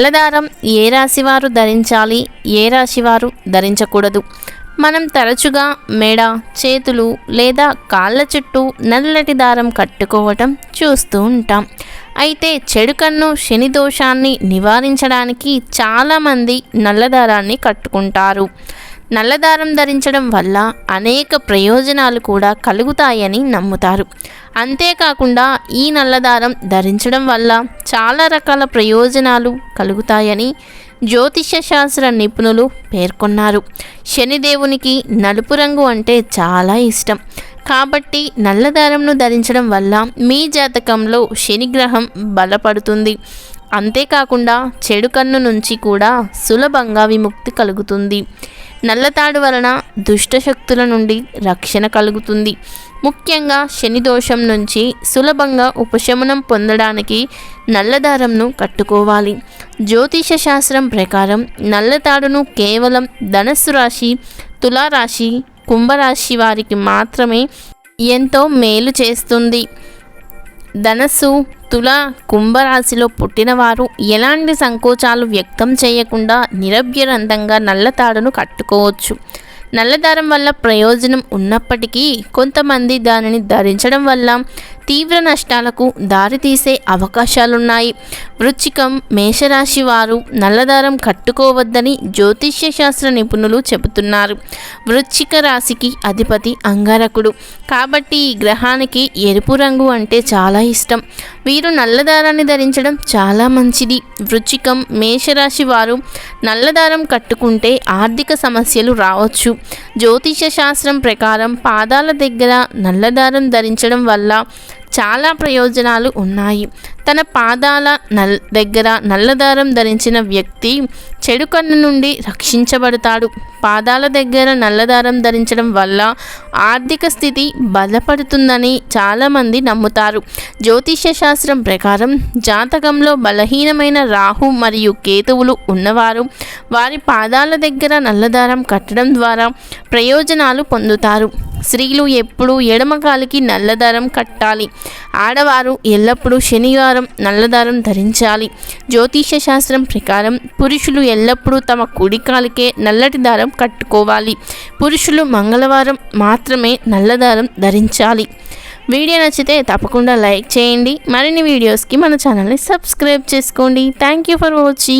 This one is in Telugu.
నల్లదారం ఏ రాశివారు ధరించాలి? ఏ రాశివారు ధరించకూడదు? మనం తరచుగా మెడ చేతులు లేదా కాళ్ళ చుట్టూ నల్లటి దారం కట్టుకోవటం చూస్తూ ఉంటాం. అయితే చెడు కన్ను శని దోషాన్ని నివారించడానికి చాలామంది నల్లదారాన్ని కట్టుకుంటారు. నల్లదారం ధరించడం వల్ల అనేక ప్రయోజనాలు కూడా కలుగుతాయని నమ్ముతారు. అంతేకాకుండా ఈ నల్లదారం ధరించడం వల్ల చాలా రకాల ప్రయోజనాలు కలుగుతాయని జ్యోతిష్య శాస్త్ర నిపుణులు పేర్కొన్నారు. శనిదేవునికి నలుపు రంగు అంటే చాలా ఇష్టం. కాబట్టి నల్లదారంను ధరించడం వల్ల మీ జాతకంలో శనిగ్రహం బలపడుతుంది. అంతేకాకుండా చెడు కన్ను నుంచి కూడా సులభంగా విముక్తి కలుగుతుంది. నల్లతాడు వలన దుష్టశక్తుల నుండి రక్షణ కలుగుతుంది. ముఖ్యంగా శని దోషం నుంచి సులభంగా ఉపశమనం పొందడానికి నల్లదారంను కట్టుకోవాలి. జ్యోతిష శాస్త్రం ప్రకారం నల్లతాడును కేవలం ధనస్సు రాశి తులారాశి కుంభరాశి వారికి మాత్రమే ఎంతో మేలు చేస్తుంది. ధనస్సు తుల కుంభరాశిలో పుట్టినవారు ఎలాంటి సంకోచాలు వ్యక్తం చేయకుండా నిరభ్యరంతంగా నల్లతాడును కట్టుకోవచ్చు. నల్లదారం వల్ల ప్రయోజనం ఉన్నప్పటికీ కొంతమంది దానిని ధరించడం వల్ల తీవ్ర నష్టాలకు దారితీసే అవకాశాలున్నాయి. వృచ్చికం మేషరాశి వారు నల్లదారం కట్టుకోవద్దని జ్యోతిష్య శాస్త్ర నిపుణులు చెబుతున్నారు. వృచ్చిక రాశికి అధిపతి అంగారకుడు. కాబట్టి ఈ గ్రహానికి ఎరుపు రంగు అంటే చాలా ఇష్టం. వీరు నల్లదారాన్ని ధరించడం చాలా మంచిది. వృచ్చికం మేషరాశి వారు నల్లదారం కట్టుకుంటే ఆర్థిక సమస్యలు రావచ్చు. జ్యోతిష శాస్త్రం ప్రకారం పాదాల దగ్గర నల్లదారం ధరించడం వల్ల చాలా ప్రయోజనాలు ఉన్నాయి. తన పాదాల నల్ దగ్గర నల్లదారం ధరించిన వ్యక్తి చెడు కన్ను నుండి రక్షించబడతాడు. పాదాల దగ్గర నల్లదారం ధరించడం వల్ల ఆర్థిక స్థితి బలపడుతుందని చాలామంది నమ్ముతారు. జ్యోతిష్య శాస్త్రం ప్రకారం జాతకంలో బలహీనమైన రాహు మరియు కేతువులు ఉన్నవారు వారి పాదాల దగ్గర నల్లదారం కట్టడం ద్వారా ప్రయోజనాలు పొందుతారు. స్త్రీలు ఎప్పుడూ ఎడమకాలికి నల్లదారం కట్టాలి. ఆడవారు ఎల్లప్పుడూ శనివారం నల్లదారం ధరించాలి. జ్యోతిష శాస్త్రం ప్రకారం పురుషులు ఎల్లప్పుడూ తమ కుడికాలికే నల్లటి దారం కట్టుకోవాలి. పురుషులు మంగళవారం మాత్రమే నల్లదారం ధరించాలి. వీడియో నచ్చితే తప్పకుండా లైక్ చేయండి. మరిన్ని వీడియోస్కి మన ఛానల్ని సబ్స్క్రైబ్ చేసుకోండి. Thank you for watching.